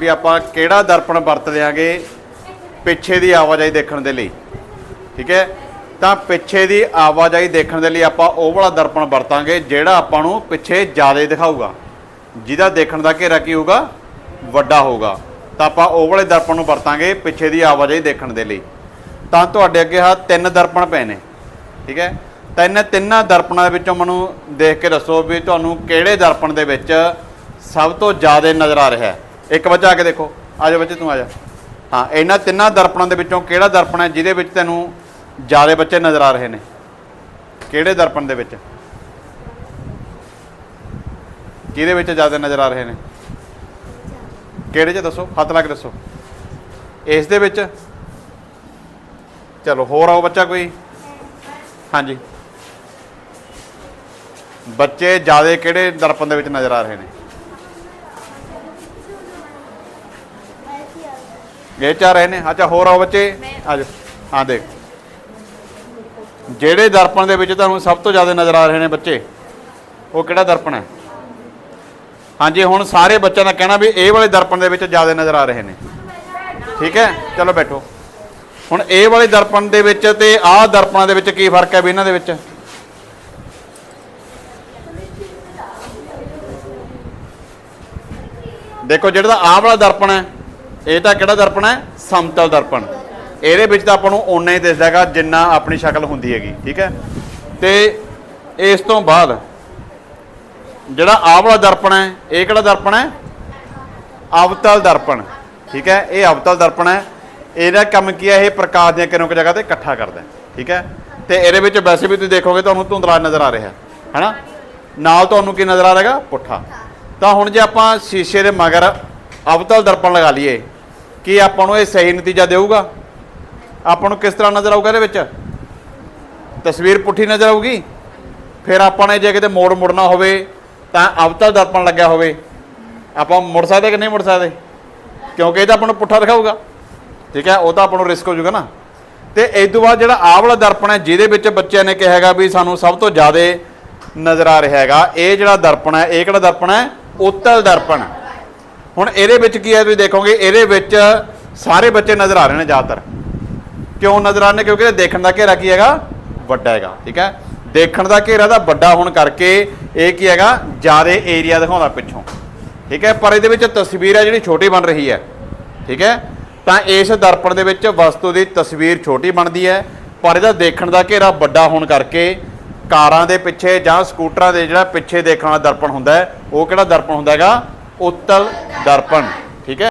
ਵੀ ਆਪਾਂ ਕਿਹੜਾ ਦਰਪਣ ਵਰਤ ਆਂਗੇ ਪਿੱਛੇ ਦੀ ਆਵਾਜਾਈ ਦੇਖਣ ਦੇ ਲਈ। ਠੀਕ ਹੈ? ਤਾਂ ਪਿੱਛੇ ਦੀ ਆਵਾਜਾਈ ਦੇਖਣ ਦੇ ਲਈ ਆਪਾਂ ਉਹ ਵਾਲਾ ਦਰਪਣ ਵਰਤਾਂਗੇ ਜਿਹੜਾ ਆਪਾਂ ਨੂੰ ਪਿੱਛੇ ਜ਼ਿਆਦਾ ਦਿਖਾਊਗਾ। ਜਿਹਦਾ ਦੇਖਣ ਦਾ ਘੇਰਾ ਕੀ ਹੋਊਗਾ? ਵੱਡਾ ਹੋਊਗਾ। ਤਾਂ ਆਪਾਂ ਉਹ ਵਾਲੇ ਦਰਪਣ ਨੂੰ ਵਰਤਾਂਗੇ ਪਿੱਛੇ ਦੀ ਆਵਾਜਾਈ ਦੇਖਣ ਦੇ ਲਈ। ਤਾਂ ਤੁਹਾਡੇ ਅੱਗੇ ਆ ਤਿੰਨ ਦਰਪਣ ਪਏ ਨੇ। ਠੀਕ ਹੈ? ਤਾਂ ਇਹਨਾਂ ਤਿੰਨਾਂ ਦਰਪਣਾਂ ਦੇ ਵਿੱਚੋਂ ਮੈਨੂੰ ਦੇਖ ਕੇ ਦੱਸੋ ਵੀ ਤੁਹਾਨੂੰ ਕਿਹੜੇ ਦਰਪਣ ਦੇ ਵਿੱਚ ਸਭ ਤੋਂ ਜ਼ਿਆਦਾ ਨਜ਼ਰ ਆ ਰਿਹਾ ਹੈ। ਇੱਕ ਬੱਚਾ ਆ ਕੇ ਦੇਖੋ, ਆ ਜਾ ਬੱਚੇ, ਤੂੰ ਆ ਜਾ। ਹਾਂ, ਇਹਨਾਂ ਤਿੰਨਾਂ ਦਰਪਣਾਂ ਦੇ ਵਿੱਚੋਂ ਕਿਹੜਾ ਦਰਪਣ ਹੈ ਜਿਹਦੇ ਵਿੱਚ ਤੈਨੂੰ ਜ਼ਿਆਦਾ ਬੱਚੇ ਨਜ਼ਰ ਆ ਰਹੇ ਨੇ? ਕਿਹੜੇ ਦਰਪਣ ਦੇ ਵਿੱਚ? ਕਿਹਦੇ ਵਿੱਚ ਜ਼ਿਆਦਾ ਨਜ਼ਰ ਆ ਰਹੇ ਨੇ? ਕਿਹੜੇ ਚ ਦੱਸੋ? ਹੱਥ ਲਾ ਕੇ ਦੱਸੋ। ਇਸ ਦੇ ਵਿੱਚ? ਚਲੋ, ਹੋਰ ਆਓ ਬੱਚਾ ਕੋਈ? ਹਾਂਜੀ। ਬੱਚੇ ਜ਼ਿਆਦਾ ਕਿਹੜੇ ਦਰਪਣ ਦੇ ਵਿੱਚ ਨਜ਼ਰ ਆ ਰਹੇ ਨੇ? ਇਹ ਚਾਹ ਰਹੇ ਨੇ। ਅੱਛਾ ਹੋਰ ਆਓ ਬੱਚੇ। ਆ ਜਾਓ। ਹਾਂ ਦੇਖ। ਜਿਹੜੇ ਦਰਪਣ ਦੇ ਵਿੱਚ ਤੁਹਾਨੂੰ ਸਭ ਤੋਂ ਜ਼ਿਆਦਾ ਨਜ਼ਰ ਆ ਰਹੇ ਨੇ ਬੱਚੇ ਉਹ ਕਿਹੜਾ ਦਰਪਣ ਹੈ? ਹਾਂਜੀ ਹੁਣ ਸਾਰੇ ਬੱਚਿਆਂ ਦਾ ਕਹਿਣਾ ਵੀ ਇਹ ਵਾਲੇ ਦਰਪਣ ਦੇ ਵਿੱਚ ਜ਼ਿਆਦਾ ਨਜ਼ਰ ਆ ਰਹੇ ਨੇ। ਠੀਕ ਹੈ? ਚਲੋ ਬੈਠੋ। ਹੁਣ ਇਹ ਵਾਲੇ ਦਰਪਣ ਦੇ ਵਿੱਚ ਤੇ ਆਹ ਦਰਪਣਾਂ ਦੇ ਵਿੱਚ ਕੀ ਫ਼ਰਕ ਹੈ ਵੀ ਇਹਨਾਂ ਦੇ ਵਿੱਚ? ਦੇਖੋ ਜਿਹੜਾ ਆਹ ਵਾਲਾ ਦਰਪਣ ਹੈ ਇਹ ਤਾਂ ਕਿਹੜਾ ਦਰਪਣ ਹੈ? ਸਮਤਲ ਦਰਪਣ। ਇਹਦੇ ਵਿੱਚ ਤਾਂ ਆਪਾਂ ਨੂੰ ਓਨਾ ਹੀ ਦਿਸਦਾ ਹੈਗਾ ਜਿੰਨਾ ਆਪਣੀ ਸ਼ਕਲ ਹੁੰਦੀ ਹੈਗੀ, ਠੀਕ ਹੈ? ਤੇ ਇਸ ਤੋਂ ਬਾਅਦ ਜਿਹੜਾ ਆਹ ਵਾਲਾ ਦਰਪਣ ਹੈ, ਇਹ ਕਿਹੜਾ ਦਰਪਣ ਹੈ? ਅਵਤਲ ਦਰਪਣ, ਠੀਕ ਹੈ? ਇਹ ਅਵਤਲ ਦਰਪਣ ਹੈ। ਇਹਦਾ ਕੰਮ ਕੀ ਹੈ? ਇਹ ਪ੍ਰਕਾਸ਼ ਦੀਆਂ ਕਿਰਨਾਂ ਇੱਕ ਜਗ੍ਹਾ ਤੇ ਇਕੱਠਾ ਕਰਦਾ ਠੀਕ ਹੈ? ਤੇ ਇਹਦੇ ਵਿੱਚ ਵੈਸੇ ਵੀ ਤੁਸੀਂ ਦੇਖੋਗੇ ਤੁਹਾਨੂੰ ਧੁੰਦਲਾ ਨਜ਼ਰ ਆ ਰਿਹਾ ਹੈਨਾ? ਨਾਲ ਤੁਹਾਨੂੰ ਕੀ ਨਜ਼ਰ ਆ ਰਿਹਾਗਾ ਪੁੱਠਾ। ਤਾਂ ਹੁਣ ਜੇ ਆਪਾਂ ਸ਼ੀਸ਼ੇ ਦੇ ਮਗਰ ਅਵਤਲ ਦਰਪਣ ਲਗਾ ਲਈਏ। ਕੀ ਆਪਾਂ ਨੂੰ ਇਹ ਸਹੀ ਨਤੀਜਾ ਦੇਊਗਾ? ਆਪਾਂ ਨੂੰ ਕਿਸ ਤਰ੍ਹਾਂ ਨਜ਼ਰ ਆਊਗਾ ਇਹਦੇ ਵਿੱਚ? ਤਸਵੀਰ ਪੁੱਠੀ ਨਜ਼ਰ ਆਊਗੀ? ਫਿਰ ਆਪਾਂ ਨੇ ਜੇ ਕਿਤੇ ਮੋੜ ਮੁੜਨਾ ਹੋਵੇ, ਤਾਂ ਅਵਤਲ ਦਰਪਣ ਲੱਗਿਆ ਹੋਵੇ। ਆਪਾਂ ਮੁੜ ਸਕਦੇ ਕਿ ਨਹੀਂ ਮੁੜ ਸਕਦੇ? ਕਿਉਂਕਿ ਇਹ ਤਾਂ ਆਪਾਂ ਨੂੰ ਪੁੱਠਾ ਦਿਖਾਊਗਾ। ਠੀਕ ਹੈ, ਉਹ ਤਾਂ ਆਪਾਂ ਨੂੰ ਰਿਸਕ ਹੋ ਜਾਊਗਾ ਨਾ। ਤੇ ਇਸ ਤੋਂ ਬਾਅਦ ਜਿਹੜਾ ਆਹ ਵਾਲਾ ਦਰਪਣ ਹੈ, ਜਿਹਦੇ ਵਿੱਚ ਬੱਚਿਆਂ ਨੇ ਕਿਹਾ ਹੈਗਾ ਵੀ ਸਾਨੂੰ ਸਭ ਤੋਂ ਜ਼ਿਆਦਾ ਨਜ਼ਰ ਆ ਰਿਹਾ ਹੈਗਾ, ਇਹ ਜਿਹੜਾ ਦਰਪਣ ਹੈ, ਇਹ ਕਿਹੜਾ ਦਰਪਣ ਹੈ? ਉਤਲ ਦਰਪਣ। ਹੁਣ ਇਹਦੇ ਵਿੱਚ ਕੀ ਹੈ ਤੁਸੀਂ ਦੇਖੋਗੇ, ਇਹਦੇ ਵਿੱਚ ਸਾਰੇ ਬੱਚੇ ਨਜ਼ਰ ਆ ਰਹੇ ਨੇ ਜ਼ਿਆਦਾਤਰ। ਕਿਉਂ ਨਜ਼ਰ ਆਉਂਦੇ ਕਿਉਂਕਿ ਇਹ ਦੇਖਣ ਦਾ ਘੇਰਾ ਕੀ ਹੈਗਾ? ਵੱਡਾ ਹੈਗਾ, ਠੀਕ ਹੈ? ਦੇਖਣ ਦਾ ਘੇਰਾ ਦਾ ਵੱਡਾ ਹੋਣ ਕਰਕੇ ਇਹ ਕੀ ਹੈਗਾ? ਜ਼ਿਆਦਾ ਏਰੀਆ ਦਿਖਾਉਂਦਾ ਪਿੱਛੋਂ, ਠੀਕ ਹੈ? ਪਰ ਇਹਦੇ ਵਿੱਚ ਤਸਵੀਰ ਹੈ ਜਿਹੜੀ ਛੋਟੀ ਬਣ ਰਹੀ ਹੈ, ਠੀਕ ਹੈ? ਤਾਂ ਇਸ ਦਰਪਣ ਦੇ ਵਿੱਚ ਵਸਤੂ ਦੀ ਤਸਵੀਰ ਛੋਟੀ ਬਣਦੀ ਹੈ, ਪਰ ਇਹਦਾ ਦੇਖਣ ਦਾ ਘੇਰਾ ਵੱਡਾ ਹੋਣ ਕਰਕੇ ਕਾਰਾਂ ਦੇ ਪਿੱਛੇ ਜਾਂ ਸਕੂਟਰਾਂ ਦੇ ਜਿਹੜਾ ਪਿੱਛੇ ਦੇਖਣ ਵਾਲਾ ਦਰਪਣ ਹੁੰਦਾ ਹੈ, ਉਹ ਕਿਹੜਾ ਦਰਪਣ ਹੁੰਦਾ ਹੈਗਾ? ਉੱਤਲ ਦਰਪਣ।